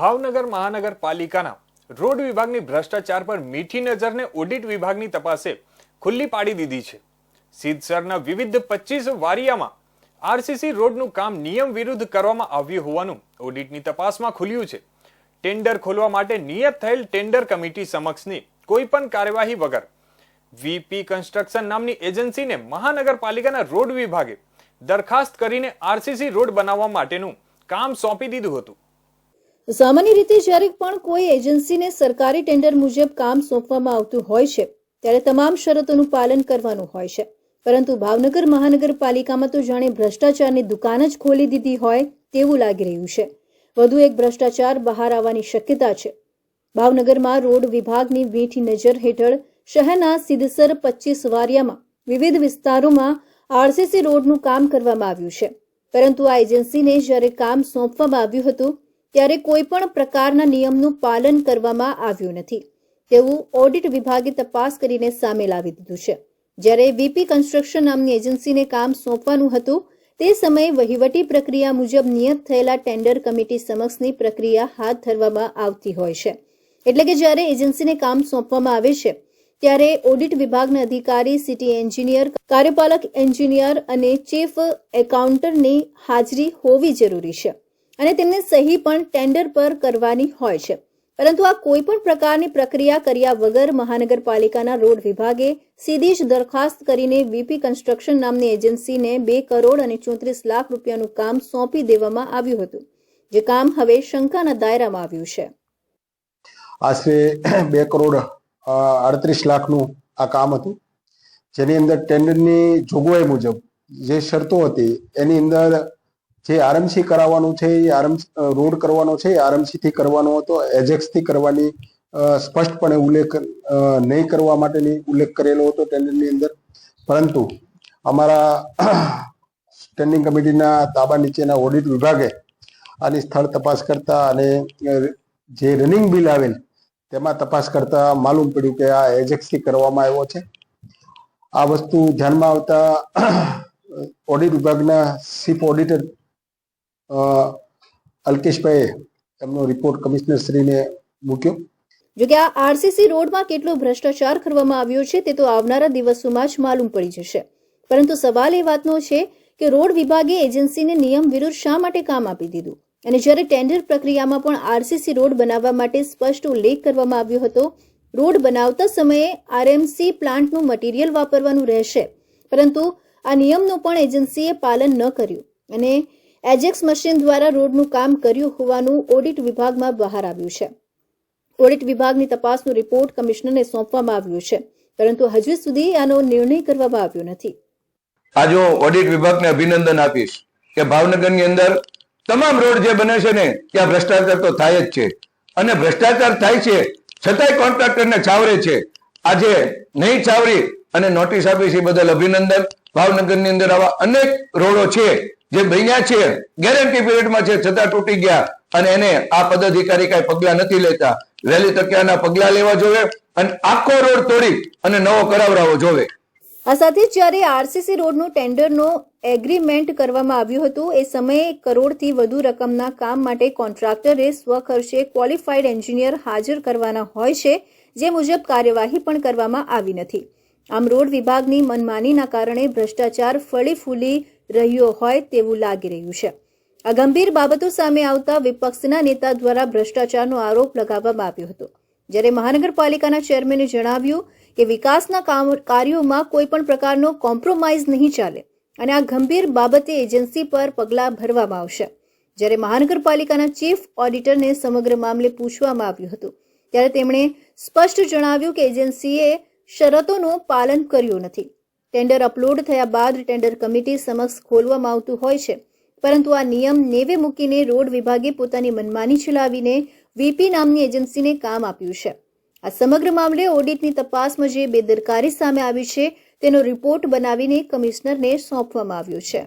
ભાવનગર મહાનગરપાલિકાના રોડ વિભાગની ભ્રષ્ટાચાર પર મીઠી નજરને ઓડિટ વિભાગની તપાસે ખુલ્લી પાડી દીધી છે. સિદ્ધસરના વિવિધ પચીસ વારિયામાં આરસીસી રોડનું કામ નિયમ વિરુદ્ધ કરવામાં આવ્યું હોવાનું ઓડિટની તપાસમાં ખુલ્યું છે. ટેન્ડર ખોલવા માટે નિયત થયેલ ટેન્ડર કમિટી સમક્ષની કોઈ પણ કાર્યવાહી વગર વીપી કન્સ્ટ્રક્શન નામની એજન્સીને મહાનગરપાલિકાના રોડ વિભાગે દરખાસ્ત કરીને આરસીસી રોડ બનાવવા માટેનું કામ સોંપી દીધું હતું. સામાન્ય રીતે જ્યારે પણ કોઈ એજન્સીને સરકારી ટેન્ડર મુજબ કામ સોંપવામાં આવતું હોય છે, ત્યારે તમામ શરતોનું પાલન કરવાનું હોય છે. પરંતુ ભાવનગર મહાનગરપાલિકામાં તો જાણે ભ્રષ્ટાચારની દુકાન જ ખોલી દીધી હોય તેવું લાગી રહ્યું છે. વધુ એક ભ્રષ્ટાચાર બહાર આવવાની શક્યતા છે. ભાવનગરમાં રોડ વિભાગની વીઠી નજર હેઠળ શહેરના સિદ્ધસર પચીસ વારિયામાં વિવિધ વિસ્તારોમાં આરસીસી રોડનું કામ કરવામાં આવ્યું છે. પરંતુ આ એજન્સીને જ્યારે કામ સોંપવામાં આવ્યું હતું ત્યારે કોઈ પણ પ્રકારના નિયમનું પાલન કરવામાં આવ્યું નથી. તેવું ઓડિટ વિભાગે તપાસ કરીને સામે લાવી દીધું છે. જ્યારે વીપી કન્સ્ટ્રક્શન નામની એજન્સીને કામ સોંપવાનું હતું, તે સમયે વહીવટી પ્રક્રિયા મુજબ નિયત થયેલા ટેન્ડર કમિટી સમક્ષની પ્રક્રિયા હાથ ધરવામાં આવતી હોય છે. એટલે કે જ્યારે એજન્સીને કામ સોંપવામાં આવે છે, ત્યારે ઓડિટ વિભાગના અધિકારી, સિટી એન્જિનિયર, કાર્યપાલક એન્જિનિયર અને ચીફ એકાઉન્ટરની હાજરી હોવી જરૂરી છે. અને તેમને સહી પણ ટેન્ડર પર કરવાની હોય છે. પરંતુ આ કોઈ પણ પ્રકારની પ્રક્રિયા કર્યા વગર મહાનગરપાલિકાના રોડ વિભાગે સીધી જ દરખાસ્ત કરીને વીપી કન્સ્ટ્રક્શન નામની એજન્સીને બે કરોડ અને ચોત્રીસ લાખ રૂપિયાનું કામ સોંપી દેવામાં આવ્યું હતું, જે કામ હવે શંકાના દાયરામાં આવ્યું છે. આશરે બે કરોડ અડત્રીસ લાખનું આ કામ હતું, જેની અંદર ટેન્ડરની જોગવાઈ મુજબ જે શરતો હતી, એની અંદર જે આરએમસી કરાવવાનું છે, એ આરએમ રોડ કરવાનો છે, એ આરએમસી થી કરવાનો હતો. એજેક્સથી કરવાની સ્પષ્ટપણે ઉલ્લેખ નહીં કરવા માટેની ઉલ્લેખ કરેલો હતો ટેન્ડરની અંદર. પરંતુ અમારા સ્ટેન્ડિંગ કમિટીના તાબા નીચેના ઓડિટ વિભાગે આની સ્થળ તપાસ કરતા અને જે રનિંગ બિલ આવેલ, તેમાં તપાસ કરતા માલુમ પડ્યું કે આ એજેક્સથી કરવામાં આવ્યો છે. આ વસ્તુ ધ્યાનમાં આવતા ઓડિટ વિભાગના ચીફ ઓડિટર અલ્કેશભાઈએ એમનો રિપોર્ટ કમિશનર શ્રીને મૂક્યો. જોકે આ આરસીસી રોડમાં કેટલો ભ્રષ્ટાચાર કરવામાં આવ્યો છે તે તો આવનારા દિવસોમાં જ માલુમ પડી જશે. પરંતુ સવાલ એ વાતનો છે કે રોડ વિભાગે એજન્સીને નિયમ વિરુદ્ધ શા માટે કામ આપી દીધું? અને જ્યારે ટેન્ડર પ્રક્રિયામાં પણ આરસીસી રોડ બનાવવા માટે સ્પષ્ટ ઉલ્લેખ કરવામાં આવ્યો હતો, રોડ બનાવતા સમયે આરએમસી પ્લાન્ટનું મટીરિયલ વાપરવાનું રહેશે. પરંતુ આ નિયમનું પણ એજન્સીએ પાલન ન કર્યું. અને એજેક્સ મશીન દ્વારા રોડનું કામ કર્યું હોવાનું ઓડિટ વિભાગમાં બહાર આવ્યું છે. ઓડિટ વિભાગની તપાસનો રિપોર્ટ કમિશનરને સોંપવામાં આવ્યો છે, પરંતુ હજુ સુધી આનો નિર્ણય કરવામાં આવ્યો નથી. આજે હું ઓડિટ વિભાગને અભિનંદન આપીશ કે ભાવનગરની અંદર તમામ રોડ જે બને છે ને ત્યાં ભ્રષ્ટાચાર તો થાય જ છે. અને ભ્રષ્ટાચાર થાય છે, છતાંય કોન્ટ્રાક્ટરને છાવરે છે. આજે નહીં છાવરી અને નોટિસ આપી છે બદલ અભિનંદન. ભાવનગરની અંદર આવા અનેક રોડો છે જે બન્યા છે ગેરંટી પીરિયડમાં છે છતાં તૂટી ગયા અને એને આ પદાધિકારી કઈ પગલા નથી લેતા. વહેલી તકે આના પગલા લેવા જોવે અને આખો રોડ તોડી અને નવો કરાવડાવો જોવે. આ સાથે જ્યારે આરસીસી રોડનું ટેન્ડરનો એગ્રીમેન્ટ કરવામાં આવ્યું હતું, એ સમયે કરોડથી વધુ રકમના કામ માટે કોન્ટ્રાક્ટરે સ્વખર્ચે ક્વોલિફાઈડ એન્જિનિયર હાજર કરવાના હોય છે, જે મુજબ કાર્યવાહી પણ કરવામાં આવી નથી. આમ રોડ વિભાગની મનમાનીના કારણે ભ્રષ્ટાચાર ફળી ફૂલી રહ્યો હોય તેવું લાગી રહ્યું છે. આ ગંભીર બાબતો સામે આવતા વિપક્ષના નેતા દ્વારા ભ્રષ્ટાચારનો આરોપ લગાવવામાં આવ્યો હતો. જ્યારે મહાનગરપાલિકાના ચેરમેને જણાવ્યું કે વિકાસના કાર્યોમાં કોઈ પણ પ્રકારનો કોમ્પ્રોમાઇઝ નહીં ચાલે અને આ ગંભીર બાબતે એજન્સી પર પગલાં ભરવામાં આવશે. જ્યારે મહાનગરપાલિકાના ચીફ ઓડિટરને સમગ્ર મામલે પૂછવામાં આવ્યું હતું, ત્યારે તેમણે સ્પષ્ટ જણાવ્યું કે એજન્સીએ શરતોનું પાલન કર્યું નથી. ટેન્ડર અપલોડ થયા બાદ ટેન્ડર કમિટી સમક્ષ ખોલવામાં આવતું હોય છે. પરંતુ આ નિયમ નેવે મૂકીને રોડ વિભાગે પોતાની મનમાની ચલાવીને વીપી નામની એજન્સીને કામ આપ્યું છે. આ સમગ્ર મામલે ઓડિટની તપાસમાં જે બેદરકારી સામે આવી છે. તેનો રિપોર્ટ બનાવીને કમિશનરને સોંપવામાં આવ્યો છે.